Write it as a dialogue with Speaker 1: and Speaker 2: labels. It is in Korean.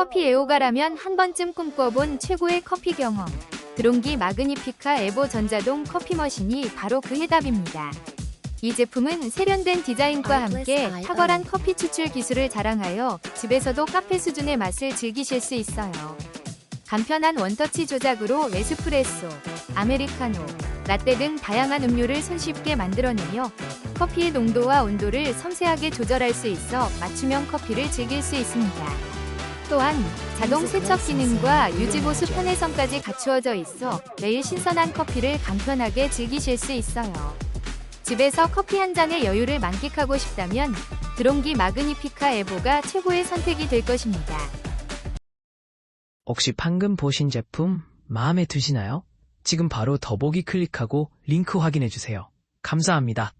Speaker 1: 커피 애호가라면 한 번쯤 꿈꿔본 최고의 커피 경험. 드롱기 마그니피카 에보 전자동 커피 머신이 바로 그 해답입니다. 이 제품은 세련된 디자인과 함께 탁월한 커피 추출 기술을 자랑하여 집에서도 카페 수준의 맛을 즐기실 수 있어요. 간편한 원터치 조작으로 에스프레소, 아메리카노, 라떼 등 다양한 음료를 손쉽게 만들어내며 커피의 농도와 온도를 섬세하게 조절할 수 있어 맞춤형 커피를 즐길 수 있습니다. 또한 자동 세척 기능과 유지보수 편의성까지 갖추어져 있어 매일 신선한 커피를 간편하게 즐기실 수 있어요. 집에서 커피 한 잔의 여유를 만끽하고 싶다면 드롱기 마그니피카 에보가 최고의 선택이 될 것입니다.
Speaker 2: 혹시 방금 보신 제품 마음에 드시나요? 지금 바로 더보기 클릭하고 링크 확인해주세요. 감사합니다.